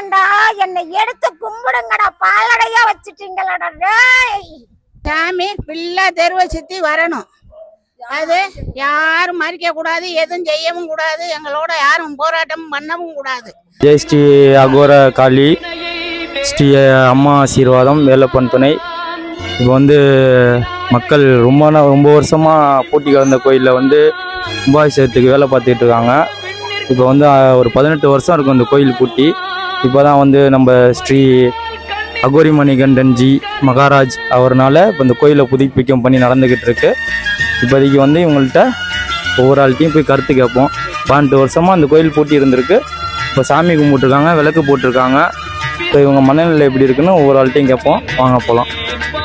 ஏத்துக்கிறேன்டா என்னை எடுத்து கும்பிடுங்கடா பாலடையா வச்சுட்டீங்களடா டேய். சாமி பிள்ளை தெருவை சுத்தி வரணும். அது யாரும் மறிக்க கூடாது எதுவும் செய்யவும் கூடாது எங்களோட யாரும் போராட்டம் பண்ணவும் கூடாது. ஜெய் ஸ்ரீ அகோர காளி ஸ்ரீ அம்மா ஆசீர்வாதம் வேலப்பன் துணை. இப்போ வந்து மக்கள் ரொம்ப ரொம்ப வருஷமாக பூட்டி கிடந்த கோயிலில் வந்து கும்பாபிஷேகத்துக்கு வேலை பார்த்துட்டு இருக்காங்க. இப்போ வந்து ஒரு பதினெட்டு வருஷம் இருக்கும் இந்த கோயில் பூட்டி. இப்போ தான் வந்து நம்ம ஸ்ரீ அகோரி மணிகண்டன்ஜி மகாராஜ் அவர்னால இப்போ இந்த கோயிலை புதுப்பிக்கம் பண்ணி நடந்துக்கிட்டு இருக்கு இப்போதைக்கு வந்து இவங்கள்ட்ட ஒவ்வொரு ஆள்கிட்டையும் போய் கருத்து கேட்போம். பன்னெண்டு வருஷமாக அந்த கோயில் பூட்டி இருந்திருக்கு. இப்போ சாமி கும்பிட்டுருக்காங்க விளக்கு போட்டிருக்காங்க. இப்போ இவங்க மனநிலை எப்படி இருக்குன்னு ஒவ்வொரு ஆள்கிட்டையும் கேட்போம். வாங்க போகலாம்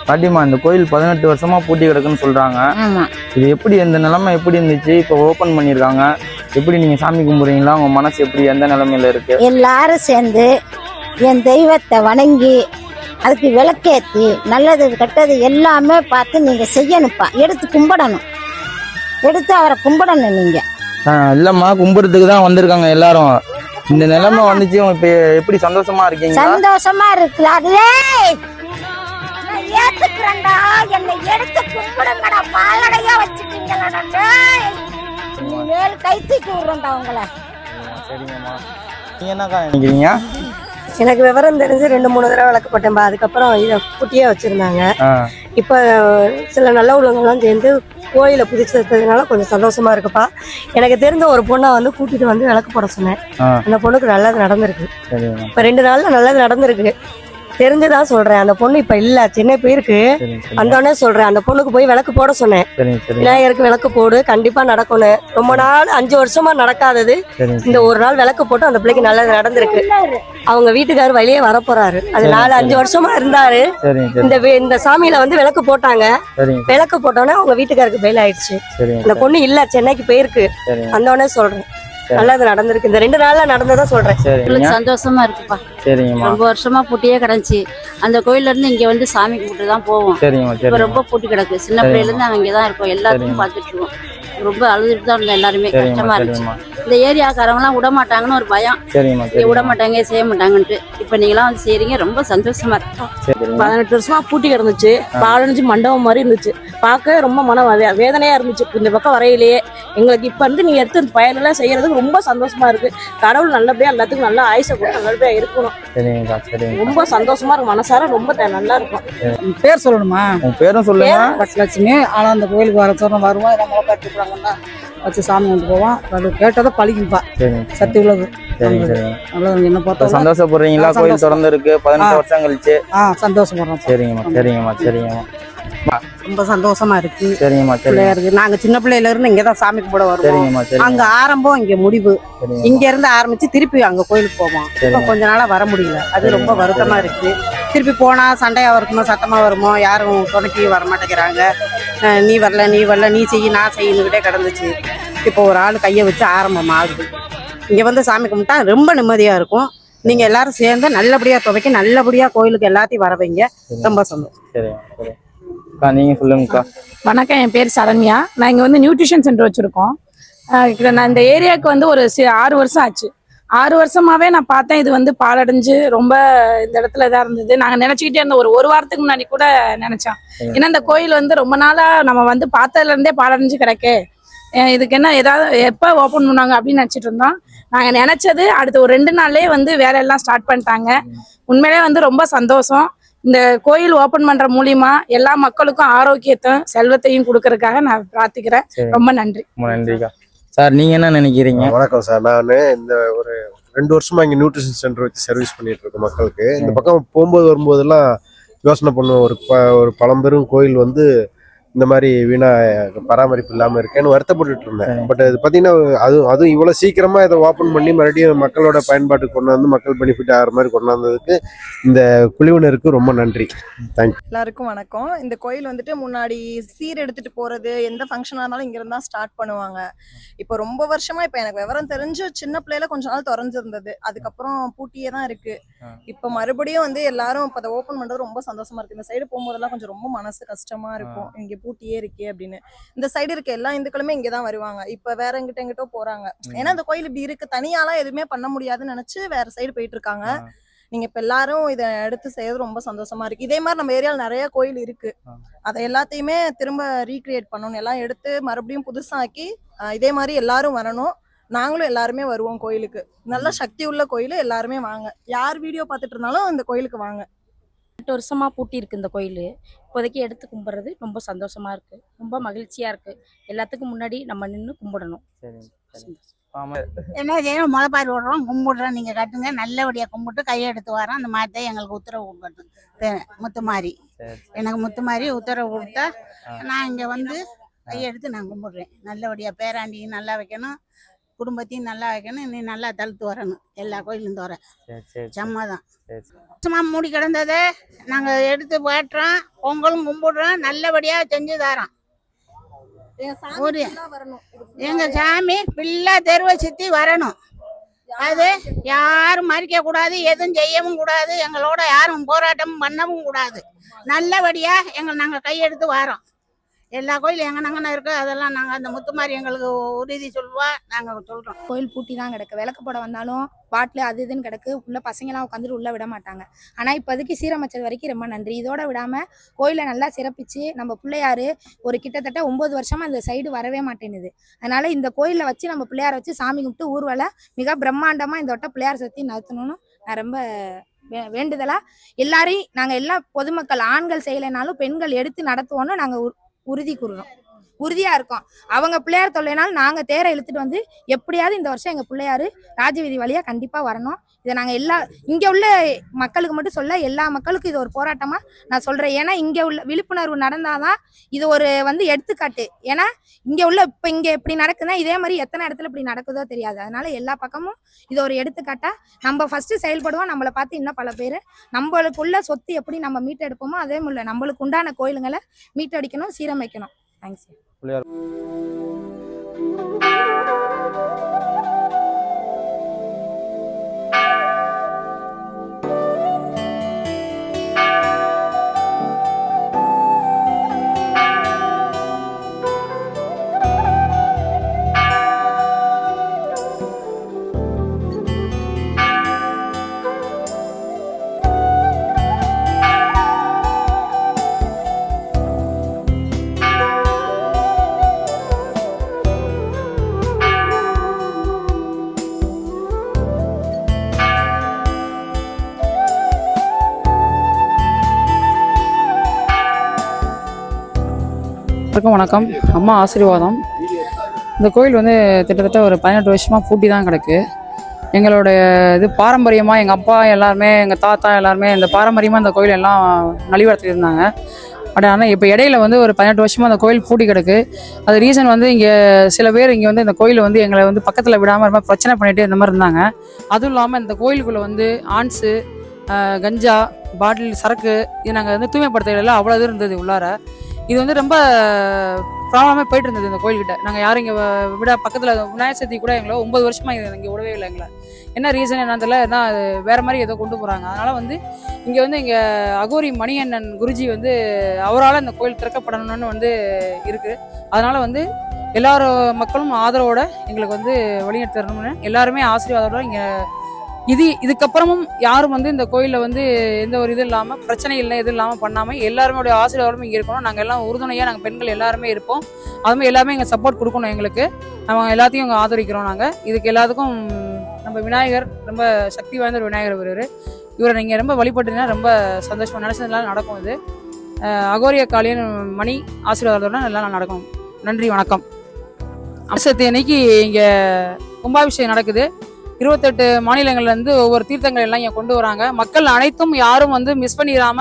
பாட்டிமா இந்த கோயில் பதினெட்டு வருஷமா பூட்டி கிடக்குன்னு சொல்றாங்க. ஆமா. இது எப்படி இந்த நிலைமை எப்படி இருந்துச்சு? இப்போ ஓப்பன் பண்ணியிருக்காங்க. எப்படி நீங்க சாமி கும்பிடுறீங்களா உங்க மனசு எப்படி? எந்த நிலைமையில இருக்கு? எல்லாரும் சேர்ந்து என் தெய்வத்தை வணங்கி அதுக்கு விளக்கேத்தி நல்லது கெட்டது எல்லாமே பார்த்து நீங்க செய்யணும்ப்பா. எடுத்து கும்பிடணும். எடுத்து அவரை கும்பிடணும் நீங்க. ஆ, இல்லம்மா கும்பிடுறதுக்கு தான் வந்திருக்காங்க எல்லாரும். இந்த நிலைமை வந்துச்சு. இப்போ எப்படி சந்தோஷமா இருக்கீங்களா? சந்தோஷமா நான் ஏத்துக்கிறேன்டா. என்னை எடுத்து கும்பிடுங்கடா. பாலடையா வச்சுட்டீங்களடா டேய். இனிமேல் கை தூக்கி விடுறேன்டா உங்களை. சரிங்கம்மா. நீங்க என்னக்கா நினைக்கிறீங்க? எனக்கு விவரம் தெரிஞ்சு ரெண்டு மூணு தடவை விளக்கு போட்டேன்பா. அதுக்கப்புறம் இதை குட்டியே வச்சிருந்தாங்க. இப்போ சில நல்ல உள்ளவங்கலாம் சேர்ந்து கோயிலை புதுச்சதுனால கொஞ்சம் சந்தோஷமா இருக்குப்பா. எனக்கு தெரிஞ்ச ஒரு பொண்ணை வந்து கூட்டிட்டு வந்து விளக்கு போட சொன்னேன். அந்த பொண்ணுக்கு நல்லது நடந்திருக்கு. இப்போ ரெண்டு நாள்ல நல்லது நடந்திருக்கு. தெரிஞ்சுதான் சொல்றேன். அந்த பொண்ணு இப்ப இல்ல. சென்னை போயிருக்கு வந்தோடனே சொல்றேன். அந்த பொண்ணுக்கு போய் விளக்கு போட சொன்னேன். விநாயகருக்கு விளக்கு போடு. கண்டிப்பா நடக்கணும். ரொம்ப நாள் அஞ்சு வருஷமா நடக்காதது. இந்த ஒரு நாள் விளக்கு போட்டு அந்த பிள்ளைக்கு நல்லது நடந்திருக்கு. அவங்க வீட்டுக்காரர் வெளியே வர போறாரு அது நாலு அஞ்சு வருஷமா இருந்தாரு. இந்த இந்த சாமியில வந்து விளக்கு போட்டாங்க. விளக்கு போட்டோன்னே அவங்க வீட்டுக்காருக்கு பெயில் ஆயிடுச்சு. அந்த பொண்ணு இல்ல. சென்னைக்கு போயிருக்கு. வந்தோடனே சொல்றேன். நல்லது நடந்திருக்கு. இந்த ரெண்டு நாள்ல நடந்ததா சொல்றேன். சரிங்க. எங்களுக்கு சந்தோஷமா இருக்குப்பா. சரிங்கம்மா. ரொம்ப வருஷமா பூட்டியே கிடந்துச்சு. அந்த கோயில்ல இருந்து இங்க வந்து சாமி கும்பிட்டு தான் போவோம் ரொம்ப பூட்டி கிடக்கு. சின்ன. பிள்ளையில இருந்து நாங்க இங்கதான் இருக்கோம். எல்லாத்தையும். பார்த்துட்டு இருக்கோம். ரொம்ப அழுதுட்டு தான் இருந்தோம் எல்லாருமே. கஷ்டமா இருந்துச்சு. இந்த ஏரியாக்காரங்க எல்லாம் விட மாட்டாங்கன்னு ஒரு பயம். விட மாட்டாங்க செய்ய மாட்டாங்கன்ட்டு இப்ப நீங்களாம் வந்து செய்றீங்க ரொம்ப சந்தோஷமா இருக்கும் பதினெட்டு வருஷமா பூட்டி கிடந்துச்சு. பாலஞ்சு மண்டபம் மாதிரி இருந்துச்சு. பார்க்க ரொம்ப மன வேதனையா இருந்துச்சு. இந்த பக்கம் வரையிலேயே. எங்களுக்கு இப்ப இருந்து நீங்க எடுத்து இந்த பயனெல்லாம் செய்யறதுக்கு ரொம்ப சந்தோஷமா இருக்கு. கடவுள் நல்லபடியா எல்லாத்துக்கும் நல்ல ஆயுசை கொடுத்து நல்லபடியா இருக்கணும். ரொம்ப சந்தோஷமா இருக்கும் மனசார ரொம்ப த- நல்லா இருக்கும். பேர் சொல்லணுமா? பேரும் சொல்லுங்க. பச்சலட்சுமி ஆனா அந்த கோயிலுக்கு வர சொன்ன வருவோம் விடுறாங்கன்னா வச்சு சாமி கொண்டு போவோம் அது கேட்டதை பழிக்கும்பா. சக்தி உள்ளது. நல்லது. என்ன பார்த்தா சந்தோஷப்படுறீங்களா? கோயில். திறந்து இருக்கு பதினெட்டு. வருஷம் கழிச்சு. ஆ சந்தோஷப்படுறோம். சரிங்கம்மா சரிங்கம்மா சரிங்கம்மா. ரொம்ப சந்தோஷமா இருக்கு. சரிங்கம்மா சரிங்க பிள்ளையாருக்கு. நாங்க சின்ன பிள்ளையில இருந்து இங்கதான் சாமி கும்பிட வருவோம். அங்க ஆரம்பம் இங்க முடிவு. இங்க இருந்து ஆரம்பிச்சு திருப்பி அங்க கோயிலுக்கு போவோம். இப்ப. கொஞ்ச நாளா வர முடியல. அது ரொம்ப வருத்தமா இருக்கு. திருப்பி போனா சண்டையா இருக்குமோ சத்தமா வருமோ யாரும் துணைக்கு வர மாட்டேங்கிறாங்க நீ வரல நீ வரல நீ செய்ய நான் செய்யணுக்கிட்டே கிடந்துச்சு. இப்போ ஒரு ஆள் கையை வச்சு ஆரம்பம் ஆகுது இங்க வந்து சாமி கும்பிட்டா ரொம்ப நிம்மதியா இருக்கும். நீங்க எல்லாரும் சேர்ந்து நல்லபடியா துவைக்க நல்லபடியா கோயிலுக்கு எல்லாத்தையும் வர வைங்க. ரொம்ப சந்தோஷம். சரிங்க சரி. அக்கா நீங்க சொல்லுங்கக்கா. வணக்கம் என் பேர் சரண்யா. நான் இங்க வந்து நியூட்ரிஷன் சென்டர் வச்சிருக்கோம். நான் இந்த ஏரியாவுக்கு வந்து ஒரு ஆறு வருஷம் ஆச்சு. ஆறு வருஷமாவே நான் பார்த்தேன். இது வந்து பாலடைஞ்சு ரொம்ப இந்த இடத்துல இதா இருந்தது. நாங்க நினைச்சுக்கிட்டே இருந்தோம். ஒரு ஒரு வாரத்துக்கு முன்னாடி கூட நினைச்சோம். ஏன்னா இந்த கோயில் வந்து ரொம்ப நாளா நம்ம வந்து பார்த்ததுல இருந்தே பாலடைஞ்சு கிடக்கு. இதுக்கு என்ன ஏதாவது எப்போ ஓப்பன் பண்ணுவாங்க அப்படின்னு நினைச்சிட்டு இருந்தோம். நாங்க நினைச்சது அடுத்த ஒரு ரெண்டு நாள்லயே வந்து வேலையெல்லாம் ஸ்டார்ட் பண்ணிட்டாங்க. உண்மையிலே வந்து ரொம்ப சந்தோஷம். இந்த கோயில் ஓபன் பண்ற மூலியமா எல்லா மக்களுக்கும் ஆரோக்கியத்தையும் செல்வத்தையும் கொடுக்கறதுக்காக நான் பிரார்த்திக்கிறேன். ரொம்ப நன்றி. ரொம்ப நன்றிக்கா. சார் நீங்க என்ன நினைக்கிறீங்க? வணக்கம் சார். நான் இந்த ஒரு ரெண்டு வருஷமா இங்க நியூட்ரிஷன் சென்டர் வச்சு சர்வீஸ் பண்ணிட்டு இருக்கேன் மக்களுக்கு. இந்த பக்கம் போகும்போது வரும்போதெல்லாம் யோசனை பண்ணுவோம். ஒரு ப ஒரு பழம்பெரும் கோயில் வந்து இந்த மாதிரி வீணா பராமரிப்பு இல்லாம இருக்கேன்னு வருத்தப்பட்டுட்டு இருந்தேன் பட் அது பாத்தீங்கன்னா அது அதுவும் இவ்வளவு சீக்கிரமா இதை ஓப்பன் பண்ணி மறுபடியும் மக்களோட பயன்பாட்டுக்கு கொண்டு வந்து மக்கள் பெனிஃபிட் ஆகிற மாதிரி கொண்டு வந்ததுக்கு இந்த குழுவினருக்கு ரொம்ப நன்றி. தேங்க்யூ எல்லாருக்கும் வணக்கம். இந்த கோயில் வந்துட்டு முன்னாடி சீர் எடுத்துட்டு போறது எந்த ஃபங்க்ஷனா இருந்தாலும் இங்க இருந்தா ஸ்டார்ட் பண்ணுவாங்க. இப்போ ரொம்ப வருஷமா இப்போ எனக்கு விவரம் தெரிஞ்சு சின்ன பிள்ளையில கொஞ்ச நாள் திறஞ்சிருந்தது அதுக்கப்புறம் பூட்டியே தான் இருக்கு. ஆ. இப்போ மறுபடியும் வந்து எல்லாரும் இப்போ அதை ஓப்பன் பண்றது ரொம்ப சந்தோஷமா இருக்கு. இந்த சைடு போகும்போதெல்லாம் கொஞ்சம் ரொம்ப மனசு கஷ்டமா இருக்கும். இங்க பூட்டியே இருக்கே அப்படின்னு. இந்த சைடு இருக்க எல்லா இந்துக்களுமே இங்கே தான் வருவாங்க. இப்போ வேற எங்கிட்ட எங்கிட்டோ போறாங்க. ஏன்னா இந்த கோயில் இப்படி இருக்கு. தனியாலாம் எதுவுமே பண்ண முடியாதுன்னு நினைச்சு வேற சைடு போயிட்டு இருக்காங்க. நீங்க இப்ப எல்லாரும் இதை எடுத்து செய்யறது ரொம்ப சந்தோஷமா இருக்கு. இதே மாதிரி நம்ம ஏரியால நிறைய கோயில் இருக்கு. அதை எல்லாத்தையுமே திரும்ப ரீக்ரியேட் பண்ணணும் எல்லாம் எடுத்து மறுபடியும் புதுசாக்கி இதே மாதிரி எல்லாரும் வரணும். நாங்களும் எல்லாருமே வருவோம் கோயிலுக்கு. நல்ல சக்தி உள்ள கோயில் எல்லாருமே வாங்க. யார் வீடியோ பார்த்துட்டு இருந்தாலும் இந்த கோயிலுக்கு வாங்க. எட்டு வருஷமா பூட்டி இருக்கு இந்த கோயில். இப்போதைக்கு எடுத்து கும்பிட்றது ரொம்ப சந்தோஷமா இருக்கு. ரொம்ப மகிழ்ச்சியா இருக்கு. எல்லாத்துக்கும் முன்னாடி நம்ம நின்று கும்பிடணும். என்ன செய்யணும்? முளைப்பாரி விடுறோம் கும்பிடுறோம். நீங்க கட்டுங்க. நல்லபடியா கும்பிட்டு கையை எடுத்து வரோம். அந்த மாதிரி தான் எங்களுக்கு உத்தரவு கொடுக்கட்டும் முத்துமாரி எனக்கு முத்துமாரி உத்தரவு கொடுத்தா. நான் இங்க வந்து கையெடுத்து நான் கும்பிடுறேன். நல்லபடியா பேராண்டியும் நல்லா வைக்கணும். குடும்பத்தையும் நல்லா வைக்கணும் நீ நல்லா தழுத்து வரணும். எல்லா கோயிலும் தோற. சரி சும்மா மூடி கிடந்ததை நாங்க எடுத்து பாட்டுறோம் பொங்கலும் கும்பிடுறோம் நல்லபடியா செஞ்சு தரோம். ஒரு எங்க சாமி பிள்ளை தெருவை சுத்தி வரணும். அது யாரும் மறிக்க கூடாது எதுவும் செய்யவும் கூடாது எங்களோட யாரும் போராட்டமும் பண்ணவும் கூடாது. நல்லபடியா எங்க நாங்க கையெடுத்து வரோம். எல்லா கோயிலும் எங்க நாங்கன்னு அதெல்லாம் நாங்கள் அந்த முத்துமாரி எங்களுக்கு உறுதி சொல்லுவா நாங்கள் சொல்கிறோம் கோயில் பூட்டி தான் கிடக்கு. விளக்கு போட வந்தாலும் பாட்டில் அது இதுன்னு கிடக்கு. உள்ள பசங்களாம் உட்காந்துட்டு உள்ளே விட மாட்டாங்க. ஆனால் இப்போதைக்கு சீரமைச்சது வரைக்கும் ரொம்ப நன்றி. இதோட விடாமல் கோயிலை நல்லா சிறப்பிச்சு நம்ம பிள்ளையார் ஒரு கிட்டத்தட்ட ஒம்பது வருஷமாக இந்த சைடு வரவே மாட்டேனுது அதனால் இந்த கோயிலில் வச்சு நம்ம பிள்ளையாரை வச்சு சாமி கும்பிட்டு ஊர்வலை மிக பிரம்மாண்டமாக இந்த வட்டம் பிள்ளையார் சக்தி நடத்தணும்னு நான் ரொம்ப வே- வேண்டுதலா. எல்லாரையும் நாங்கள் எல்லா பொதுமக்கள் ஆண்கள் செய்யலைனாலும் பெண்கள் எடுத்து நடத்துவோம்னு நாங்கள் உறுதி கூறுறோம். உறுதியா இருக்கோம். அவங்க பிள்ளையார் தொல்லைனாலும் நாங்க தேரை இழுத்துட்டு வந்து எப்படியாவது இந்த வருஷம் எங்க பிள்ளையாரு ராஜவீதி வழியா கண்டிப்பா வரணும். இதை நாங்க எல்லா இங்க உள்ள மக்களுக்கு மட்டும் சொல்ல எல்லா மக்களுக்கும் இது ஒரு போராட்டமா நான் சொல்றேன். ஏன்னா இங்க உள்ள விழிப்புணர்வு நடந்தாதான் இது ஒரு வந்து எடுத்துக்காட்டு. ஏன்னா இங்க உள்ள இப்ப இங்க இப்படி நடக்குதுன்னா இதே மாதிரி எத்தனை இடத்துல இப்படி நடக்குதோ தெரியாது. அதனால எல்லா பக்கமும் இது ஒரு எடுத்துக்காட்டா நம்ம ஃபர்ஸ்ட் செயல்படுவோம் நம்மளை பார்த்து இன்னும் பல பேர். நம்மளுக்குள்ள சொத்து எப்படி நம்ம மீட்டெடுப்போமோ அதே மாதிரி நம்மளுக்கு உண்டான கோயிலுங்களை மீட்டடிக்கணும் சீரமைக்கணும். தேங்க்ஸ் எல்லாருக்கும் வணக்கம். அம்மா ஆசீர்வாதம். இந்த கோயில் வந்து கிட்டத்தட்ட ஒரு பதினெட்டு வருஷமாக பூட்டி தான் கிடக்கு. எங்களுடைய இது பாரம்பரியமாக எங்கள் அப்பா எல்லாருமே எங்கள் தாத்தா எல்லாருமே இந்த பாரம்பரியமாக இந்த கோயில் எல்லாம் நலிவடத்திட்டு இருந்தாங்க. பட் ஆனால் இப்போ இடையில வந்து ஒரு பதினெட்டு வருஷமாக அந்த கோயில் பூட்டி கிடக்கு. அது ரீசன் வந்து இங்கே சில பேர் இங்கே வந்து இந்த கோயில் வந்து எங்களை வந்து பக்கத்தில் விடாமல் ரொம்ப பிரச்சனை பண்ணிட்டு இந்த மாதிரி இருந்தாங்க. அதுவும் இல்லாமல் இந்த கோயிலுக்குள்ளே வந்து ஆன்ஸு கஞ்சா பாட்டில் சரக்கு இது நாங்கள் வந்து தூய்மைப்படுத்தல அவ்வளோ இது இருந்தது உள்ளார. இது வந்து ரொம்ப ப்ராப்ளமே போயிட்டு இருந்தது இந்த கோயில்கிட்ட. நாங்கள் யாரும் இங்கே விட பக்கத்தில் விநாயகர் சதுர்த்தி கூட எங்களை ஒன்பது வருஷமா இங்கே விடவே இல்லை எங்களை. என்ன ரீசன் என்னன்னு தெரியல. ஏன்னா அது வேற மாதிரி ஏதோ கொண்டு போகிறாங்க அதனால் வந்து இங்கே வந்து இங்கே அகோரி மணியண்ணன் குருஜி வந்து அவரால் இந்த கோயில் திறக்கப்படணும்னு வந்து இருக்குது அதனால் வந்து எல்லாரும் மக்களும் ஆதரவோட எங்களுக்கு வந்து வழிநடத்தணும்னு எல்லாருமே ஆசீர்வாதோட இங்கே இது இதுக்கப்புறமும் யாரும் வந்து இந்த கோயிலில் வந்து எந்த ஒரு இது இல்லாமல் பிரச்சனை இல்லை எதுவும் இல்லாமல் பண்ணாமல் எல்லாருமே ஆசீர்வாதமும் இங்கே இருக்கணும். நாங்கள் எல்லாம் உறுதுணையாக நாங்கள் பெண்கள் எல்லாருமே இருப்போம். அதுமாதிரி எல்லாமே எங்கள் சப்போர்ட் கொடுக்கணும் எங்களுக்கு. நம்ம எல்லாத்தையும் இங்கே ஆதரிக்கிறோம் நாங்கள் இதுக்கு எல்லாத்துக்கும் நம்ம விநாயகர் ரொம்ப சக்தி வாய்ந்த ஒரு விநாயகர் இவர். இவரை நீங்கள் ரொம்ப வழிபட்டுனா ரொம்ப சந்தோஷமாக நினச்சதெல்லாம் நடக்கும் இது. அகோரிய காளியன் மணி ஆசீர்வாதத்தோட எல்லாம் நடக்கும். நன்றி வணக்கம். அம்சத்து அன்னைக்கு இங்கே கும்பாபிஷேகம் நடக்குது. இருபத்தெட்டு மாநிலங்கள்லேருந்து ஒவ்வொரு தீர்த்தங்கள் எல்லாம் இங்கே கொண்டு வராங்க. மக்கள் அனைத்தும் யாரும் வந்து மிஸ் பண்ணிடாம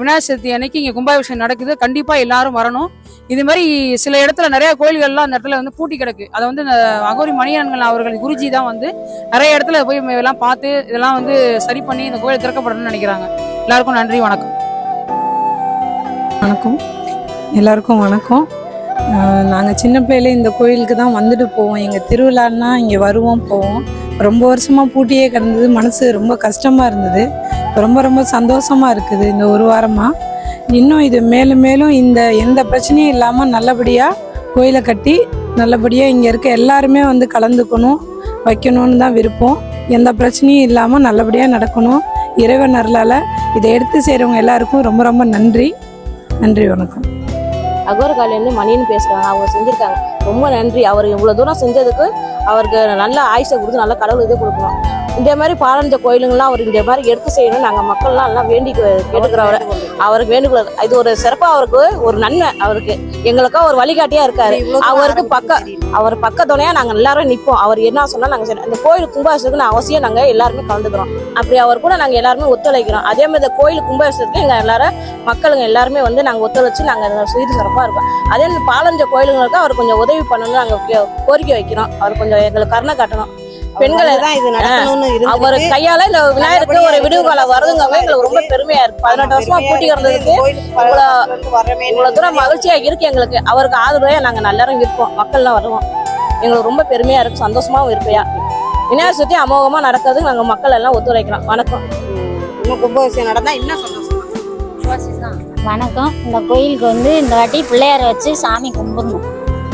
விநாயகர் சதுர்த்தி அன்னைக்கு இங்கே கும்பாபிஷேகம் நடக்குது. கண்டிப்பாக எல்லாரும் வரணும். இது மாதிரி சில இடத்துல நிறைய கோயில்கள்லாம் அந்த இடத்துல வந்து பூட்டி கிடக்கு. அதை வந்து இந்த அகோரி மணியன்கள் அவர்கள் குருஜி தான் வந்து நிறைய இடத்துல போய் இதெல்லாம் பார்த்து இதெல்லாம் வந்து சரி பண்ணி இந்த கோயில் திறக்கப்படணும்னு நினைக்கிறாங்க. எல்லாருக்கும் நன்றி வணக்கம். வணக்கம். எல்லாருக்கும் வணக்கம். நாங்கள் சின்ன பிள்ளையில இந்த கோயிலுக்கு தான் வந்துட்டு போவோம். எங்கள் திருவிழான்னா இங்கே வருவோம் போவோம். ரொம்ப வருஷமாக பூட்டியே கிடந்தது. மனசு ரொம்ப கஷ்டமாக இருந்தது. ரொம்ப ரொம்ப சந்தோஷமாக இருக்குது இந்த ஒரு வாரமாக இன்னும் இது மேலும் மேலும் இந்த எந்த பிரச்சனையும் இல்லாமல் நல்லபடியாக கோயிலை கட்டி நல்லபடியாக இங்கே இருக்க எல்லாருமே வந்து கலந்துக்கணும் வைக்கணும்னு தான் விருப்பம். எந்த பிரச்சனையும் இல்லாமல் நல்லபடியாக நடக்கணும். இறைவன் அருளால் இதை எடுத்து செய்கிறவங்க எல்லாருக்கும் ரொம்ப ரொம்ப நன்றி. நன்றி வணக்கம். அகோரகாலேருந்து மணின்னு பேசுகிறாங்க அவங்க செஞ்சுருக்காங்க. ரொம்ப நன்றி. அவர் இவ்வளோ தூரம் செஞ்சதுக்கு அவருக்கு நல்ல ஆயுசை கொடுத்து நல்ல கடவுள் இது கொடுக்கணும். இந்த மாதிரி பாரஞ்ச கோயிலுங்களாம் அவர் இந்த மாதிரி எடுத்து செய்யணும் நாங்கள் மக்கள்லாம் எல்லாம் வேண்டி கேட்டுக்கிறவரை. அவருக்கு வேண்டுகோள். இது ஒரு சிறப்பாக அவருக்கு ஒரு நன்மை அவருக்கு. எங்களுக்கா ஒரு வழிகாட்டியா இருக்காரு. அவருக்கு பக்க அவர் பக்க துணையா நாங்கள் எல்லாரும் நிற்போம் அவர் என்ன சொன்னா நாங்கள் சரி அந்த கோயில் கும்பாபிஷேகத்துக்கு அவசியம் நாங்கள் எல்லாருமே கலந்துக்கிறோம். அப்படி அவர் கூட நாங்கள் எல்லாருமே ஒத்துழைக்கிறோம். அதே மாதிரி இந்த கோயில் கும்பாபிஷேகத்துக்கு எங்கள் எல்லாரும் மக்களுங்க எல்லாருமே வந்து நாங்கள் ஒத்துழைச்சு நாங்கள் சீர் சிறப்பாக இருக்கோம். அதே பாலஞ்ச கோயிலுங்களுக்கு அவர் கொஞ்சம் உதவி பண்ணணும்னு நாங்கள் கோரிக்கை வைக்கிறோம். அவர் கொஞ்சம் எங்களுக்கு கருணை காட்டணும். பெண்களை தான் இது நடக்கணும்னு அவர் கையால இந்த விநாயகருக்கு ஒரு விடுவு காலம் வருதுங்க. எங்களுக்கு ரொம்ப பெருமையா இருக்கு. பதினெட்டு வருஷமா பூட்டி கிடந்ததுக்கு இவ்வளவு தூரம் மகிழ்ச்சியா இருக்கு எங்களுக்கு. அவருக்கு ஆதரவையா நாங்க எல்லாரும் இருப்போம் மக்கள்லாம் வருவோம். எங்களுக்கு ரொம்ப பெருமையா இருக்கு. சந்தோஷமாவும் இருப்பையா விநாயகர் சுத்தி அமோகமா நடக்கிறதுக்கு நாங்க மக்கள் எல்லாம் ஒத்துழைக்கிறோம். வணக்கம். இன்னும் கும்பாபிஷேகம் நடந்தா இன்னும் சந்தோஷம் வணக்கம். இந்த கோயிலுக்கு வந்து இந்த வாட்டி பிள்ளையாரை வச்சு சாமி கும்பிடணும்.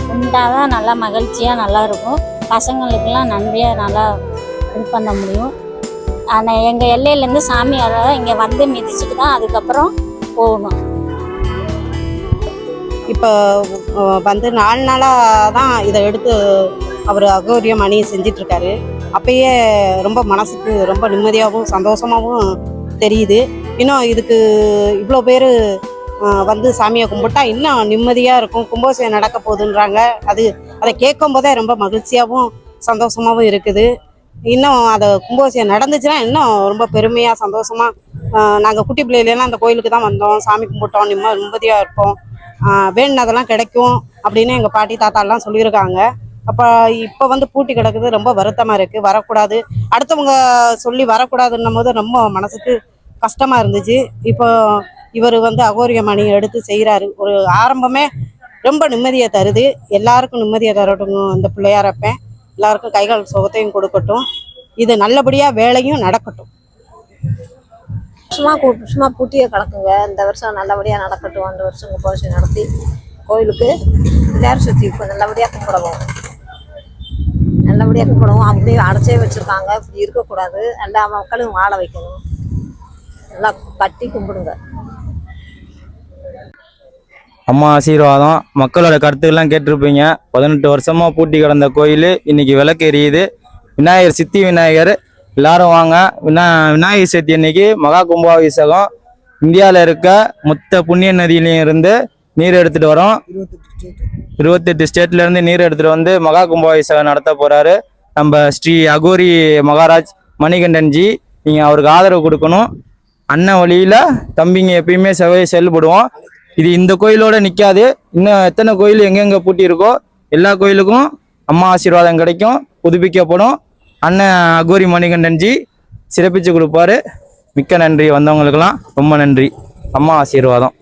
கும்பிட்டாதான் நல்லா மகிழ்ச்சியாக நல்லா இருக்கும். பசங்களுக்கெல்லாம் நன்றியாக நல்லா இது பண்ண முடியும். ஆனால் எங்கள் எல்லையிலேருந்து சாமி அதாவது இங்கே வந்து மிதிச்சுட்டு தான் அதுக்கப்புறம் போகணும். இப்போ வந்து நாலு நாளாக தான் இதை எடுத்து அவர் அகோரியம் அணி செஞ்சிட்ருக்காரு. அப்பயே ரொம்ப மனசுக்கு ரொம்ப நிம்மதியாகவும் சந்தோஷமாகவும் தெரியுது. இன்னும் இதுக்கு இவ்வளோ பேர் வந்து சாமியை கும்பிட்டா இன்னும் நிம்மதியாக இருக்கும். கும்பாபிஷேகம் நடக்க போகுதுன்றாங்க. அது அதை கேட்கும் போதே ரொம்ப மகிழ்ச்சியாகவும் சந்தோஷமாகவும் இருக்குது. இன்னும் அதை கும்பாபிஷேகம் நடந்துச்சுன்னா இன்னும் ரொம்ப பெருமையாக சந்தோஷமாக நாங்கள் குட்டி பிள்ளையிலாம் அந்த கோயிலுக்கு தான் வந்தோம். சாமி கும்பிட்டோம் நிம்ம நிம்மதியாக இருப்போம். வேணுனதெல்லாம் கிடைக்கும் அப்படின்னு எங்கள் பாட்டி தாத்தாலாம் சொல்லியிருக்காங்க. அப்போ இப்போ வந்து பூட்டி கிடக்குது ரொம்ப வருத்தமாக இருக்குது வரக்கூடாது. அடுத்தவங்க சொல்லி வரக்கூடாதுன்னும் போது ரொம்ப மனசுக்கு கஷ்டமாக இருந்துச்சு. இப்போ இவர் வந்து அகோரிய மணி எடுத்து செய்கிறாரு ஒரு ஆரம்பமே ரொம்ப நிம்மதியை தருது. எல்லாருக்கும் நிம்மதியை தரட்டும் அந்த பிள்ளையாரப்பேன் எல்லாருக்கும் கைகால் சுகத்தையும் கொடுக்கட்டும். இது நல்லபடியாக வேலையும் நடக்கட்டும். சும்மா கூ- வருஷமா பூட்டியே கிடக்குங்க. இந்த வருஷம் நல்லபடியாக நடக்கட்டும். அந்த வருஷம் கும்பாபிஷேகம் நடத்தி கோயிலுக்கு தேர் சுற்றி இப்போ நல்லபடியாக கும்பிடவும். நல்லபடியாக கும்பிடவும். அப்படியே அடைச்சே வச்சுருக்காங்க. இப்படி இருக்கக்கூடாது. எல்லா மக்களும் வாழ வைக்கணும். நல்லா கட்டி கும்பிடுங்க. அம்மா ஆசீர்வாதம். மக்களோட கருத்துக்கள்லாம் கேட்டிருப்பீங்க. பதினெட்டு வருஷமாக பூட்டி கிடந்த கோயில் இன்னைக்கு விளக்கு எரியுது. விநாயகர் சித்தி விநாயகர் எல்லாரும் வாங்க. விநா விநாயகர் சதுர்த்தி அன்னைக்கு மகா கும்பாபிஷேகம். இந்தியாவில் இருக்க மொத்த புண்ணிய நதியிலையும் இருந்து நீர் எடுத்துகிட்டு வரோம். இருபத்தெட்டு ஸ்டேட்லேருந்து நீர் எடுத்துகிட்டு வந்து மகா கும்பாபிஷேகம் நடத்த போகிறாரு நம்ம ஸ்ரீ அகோரி மகாராஜ் மணிகண்டன்ஜி நீங்கள் அவருக்கு ஆதரவு கொடுக்கணும். அண்ணன் வழியில் தம்பிங்க எப்பயுமே செவ்வாய் செயல்படுவோம். இது இந்த கோயிலோட நிற்காது இன்னும் எத்தனை கோயில் எங்கெங்கே பூட்டி இருக்கோ எல்லா கோயிலுக்கும் அம்மா ஆசீர்வாதம் கிடைக்கும் புதுப்பிக்கப்படும். அண்ணன் அகோரி மணிகண்டன்ஜி சிறப்பித்து கொடுப்பாரு. மிக்க நன்றி. வந்தவங்களுக்கெல்லாம் ரொம்ப நன்றி. அம்மா ஆசீர்வாதம்.